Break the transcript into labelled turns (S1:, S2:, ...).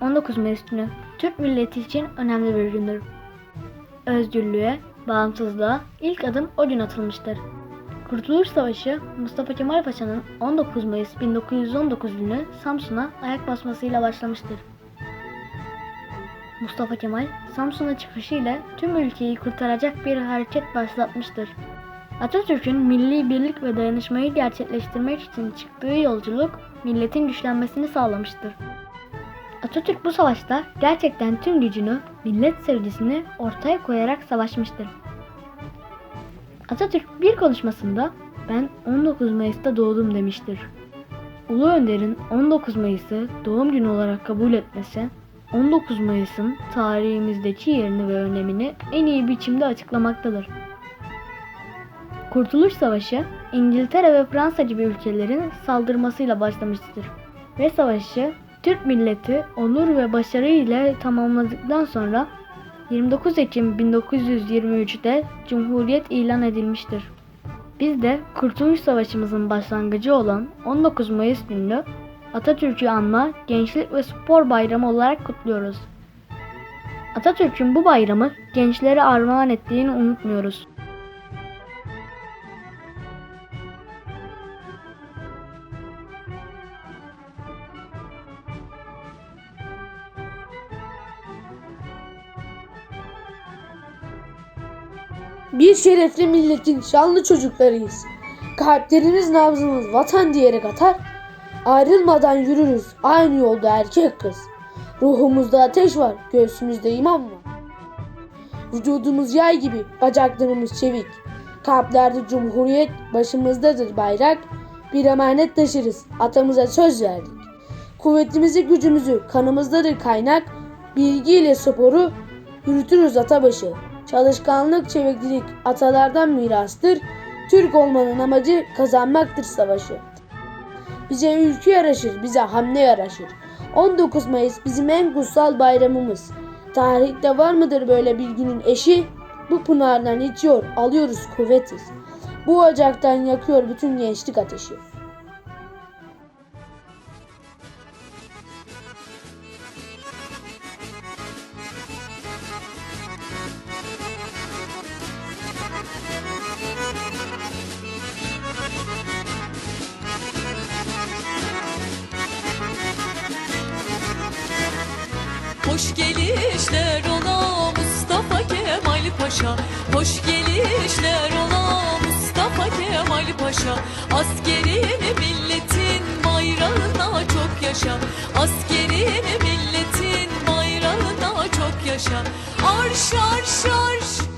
S1: 19 Mayıs günü Türk milleti için önemli bir gündür. Özgürlüğe, bağımsızlığa ilk adım o gün atılmıştır. Kurtuluş Savaşı Mustafa Kemal Paşa'nın 19 Mayıs 1919 günü Samsun'a ayak basmasıyla başlamıştır. Mustafa Kemal Samsun'a çıkışıyla tüm ülkeyi kurtaracak bir hareket başlatmıştır. Atatürk'ün milli birlik ve dayanışmayı gerçekleştirmek için çıktığı yolculuk milletin güçlenmesini sağlamıştır. Atatürk bu savaşta gerçekten tüm gücünü, millet sevgisini ortaya koyarak savaşmıştır. Atatürk bir konuşmasında ben 19 Mayıs'ta doğdum demiştir. Ulu Önder'in 19 Mayıs'ı doğum günü olarak kabul etmesi, 19 Mayıs'ın tarihimizdeki yerini ve önemini en iyi biçimde açıklamaktadır. Kurtuluş Savaşı, İngiltere ve Fransa gibi ülkelerin saldırmasıyla başlamıştır. Ve savaşı Türk milleti onur ve başarı ile tamamladıktan sonra 29 Ekim 1923'te Cumhuriyet ilan edilmiştir. Biz de Kurtuluş Savaşımızın başlangıcı olan 19 Mayıs gününü Atatürk'ü anma Gençlik ve Spor Bayramı olarak kutluyoruz. Atatürk'ün bu bayramı gençlere armağan ettiğini unutmuyoruz.
S2: Bir şerefli milletin şanlı çocuklarıyız. Kalplerimiz nabzımız vatan diyerek atar. Ayrılmadan yürürüz aynı yolda erkek kız. Ruhumuzda ateş var, göğsümüzde iman var. Vücudumuz yay gibi, bacaklarımız çevik. Kalplerde cumhuriyet, başımızdadır bayrak. Bir emanet taşırız, atamıza söz verdik. Kuvvetimizi, gücümüzü, kanımızdadır kaynak. Bilgiyle sporu yürütürüz atabaşı. Çalışkanlık, çeviklik atalardan mirastır. Türk olmanın amacı kazanmaktır savaşı. Bize ülke yaraşır, bize hamle yaraşır. 19 Mayıs bizim en kutsal bayramımız. Tarihte var mıdır böyle bir günün eşi? Bu pınardan içiyor, alıyoruz kuvvetiz. Bu ocaktan yakıyor bütün gençlik ateşi.
S3: Hoş gelişler ola Mustafa Kemal Paşa. Hoş gelişler ola Mustafa Kemal Paşa. Askerini milletin bayrağına çok yaşa. Askerini milletin bayrağına çok yaşa. Arş arş arş